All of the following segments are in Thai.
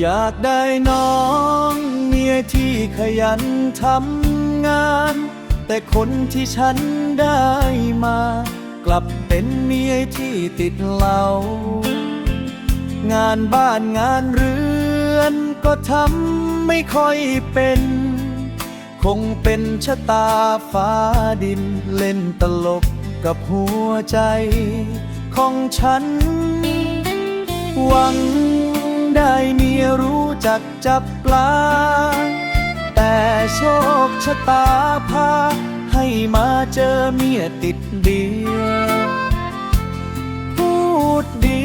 อยากได้น้องเมียที่ขยันทำงาน แต่คนที่ฉันได้มา กลับเป็นเมียที่ติดเหล้างานบ้านงานเรือนก็ทำไม่ค่อยเป็น คงเป็นชะตาฟ้าดินเล่นตลกกับหัวใจของฉัน หวัง เมียรู้จักจับปลา แต่โชคชะตาพา ให้มาเจอเมียติดเดียวพูดดี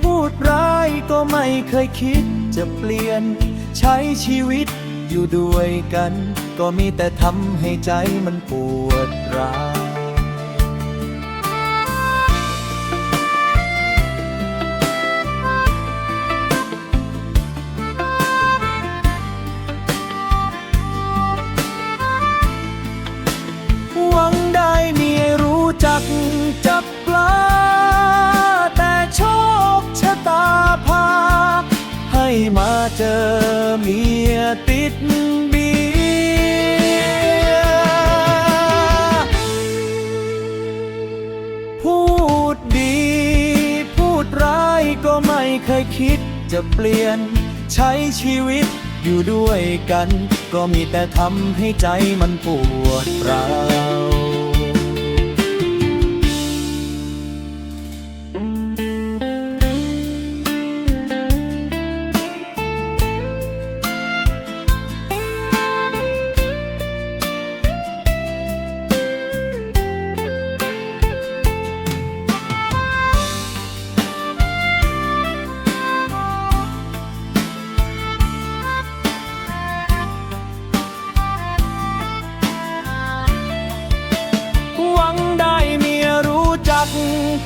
พูดร้ายก็ไม่เคยคิดจะเปลี่ยน ใช้ชีวิตอยู่ด้วยกัน ก็มีแต่ทำให้ใจมันปวดร้าว เมียติดเบียร์พูดดี พูดร้ายก็ไม่เคยคิดจะเปลี่ยน ใช้ชีวิตอยู่ด้วยกัน ก็มีแต่ทำให้ใจมันปวดร้าว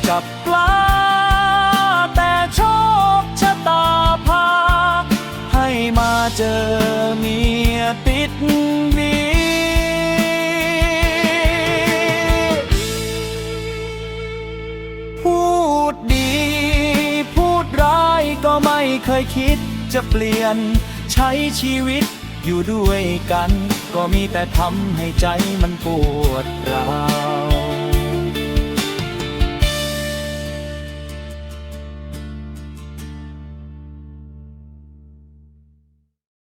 กับปลา แต่โชคชะตาพา ให้มาเจอเมียติดเบียร์พูดดี พูดร้ายก็ไม่เคยคิดจะเปลี่ยนใช้ชีวิตอยู่ด้วยกัน ก็มีแต่ทำให้ใจมันปวดร้าว